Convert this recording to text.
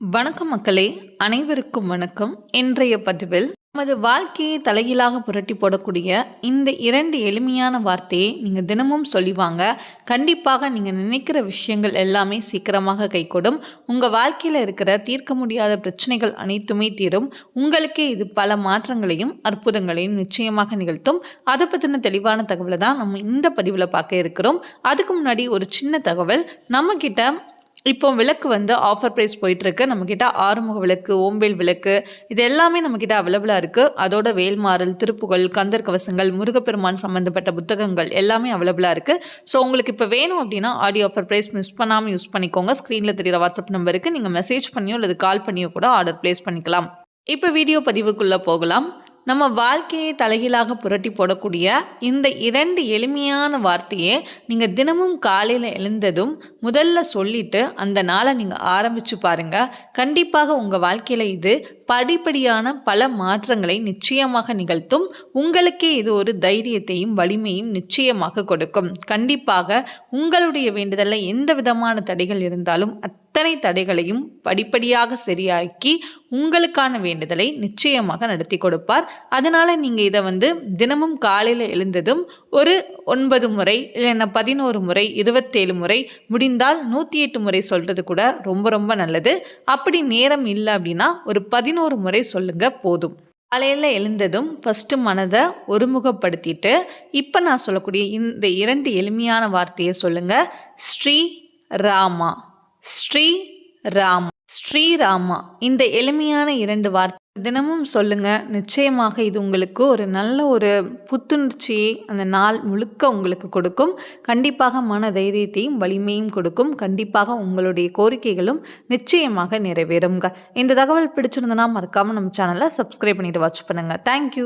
வணக்கம் மக்களே அனைவருக்கும் வணக்கம். இன்றைய பதிவில் நமது வாழ்க்கையை தலைகீழாக புரட்டி போடக்கூடிய இந்த இரண்டு எளிமையான வார்த்தையை நீங்கள் தினமும் சொல்லிவாங்க. கண்டிப்பாக நீங்கள் நினைக்கிற விஷயங்கள் எல்லாமே சீக்கிரமாக கைகூடும். உங்கள் வாழ்க்கையில் இருக்கிற தீர்க்க முடியாத பிரச்சனைகள் அனைத்துமே தீரும். உங்களுக்கே இது பல மாற்றங்களையும் அற்புதங்களையும் நிச்சயமாக நிகழ்த்தும். அதை பற்றின தெளிவான தகவலை தான் நம்ம இந்த பதிவில் பார்க்க இருக்கிறோம். அதுக்கு முன்னாடி ஒரு சின்ன தகவல் நம்மக்கிட்ட இப்போ விளக்கு வந்து ஆஃபர் ப்ரைஸ் போயிட்டுருக்கு. நம்மக்கிட்ட ஆறுமுக விளக்கு ஓம்பேல் விளக்கு இது எல்லாமே நம்மக்கிட்ட அவைலபிளாக இருக்குது அதோட வேல்மாறல் திருப்புகள் கந்தர் கவசங்கள் முருகப்பெருமான் சம்மந்தப்பட்ட புத்தகங்கள் எல்லாமே அவைலபிளாக இருக்குது ஸோ உங்களுக்கு இப்போ வேணும் அப்படின்னா ஆடியோ ஆஃபர் ப்ரைஸ் மிஸ் பண்ணாமல் யூஸ் பண்ணிக்கோங்க. ஸ்க்ரீனில் தெரிகிற வாட்ஸ்அப் நம்பருக்கு நீங்கள் மெசேஜ் பண்ணியோ அல்லது கால் பண்ணியோ கூட ஆர்டர் ப்ளேஸ் பண்ணிக்கலாம். இப்போ வீடியோ பதிவுக்குள்ளே போகலாம். நம்ம வாழ்க்கையை தலைகீழாக புரட்டி போடக்கூடிய இந்த இரண்டு எளிமையான வார்த்தையை நீங்கள் தினமும் காலையில் எழுந்ததும் முதல்ல சொல்லிட்டு அந்த நாளை நீங்கள் ஆரம்பித்து பாருங்கள் கண்டிப்பாக உங்கள் வாழ்க்கையில் இது படிப்படியான பல மாற்றங்களை நிச்சயமாக நிகழ்த்தும். உங்களுக்கே இது ஒரு தைரியத்தையும் வலிமையும் நிச்சயமாக கொடுக்கும். கண்டிப்பாக உங்களுடைய வேண்டுதலில் எந்த விதமான தடைகள் இருந்தாலும் அத்தனை தடைகளையும் படிப்படியாக சரியாக்கி உங்களுக்கான வேண்டுதலை நிச்சயமாக நடத்தி கொடுப்பார். அதனால் நீங்கள் இதை வந்து தினமும் காலையில் எழுந்ததும் ஒரு ஒன்பது முறை இல்லைன்னா பதினோரு முறை இருபத்தேழு முறை முடிந்தால் நூற்றி எட்டு முறை சொல்கிறது கூட ரொம்ப ரொம்ப நல்லது. அப்படி நேரம் இல்லை அப்படின்னா ஒரு பதினோரு முறை சொல்லுங்கள் போதும். காலையில் எழுந்ததும் ஃபஸ்ட்டு மனதை ஒருமுகப்படுத்திட்டு இப்போ நான் சொல்லக்கூடிய இந்த இரண்டு எளிமையான வார்த்தையை சொல்லுங்கள் ஸ்ரீ ராமா. ஸ்ரீ ராம் ஸ்ரீராமா இந்த எளிமையான இரண்டு வார்த்தை தினமும் சொல்லுங்க. நிச்சயமாக இது உங்களுக்கு ஒரு நல்ல ஒரு புத்துணர்ச்சியை அந்த நாள் முழுக்க உங்களுக்கு கொடுக்கும். கண்டிப்பாக மன தைரியத்தையும் வலிமையும் கொடுக்கும். கண்டிப்பாக உங்களுடைய கோரிக்கைகளும் நிச்சயமாக நிறைவேறுங்க இந்த தகவல் பிடிச்சிருந்தனா மறக்காமல் நம்ம சேனலை சப்ஸ்கிரைப் பண்ணிட்டு வாட்ச் பண்ணுங்கள் தேங்க்யூ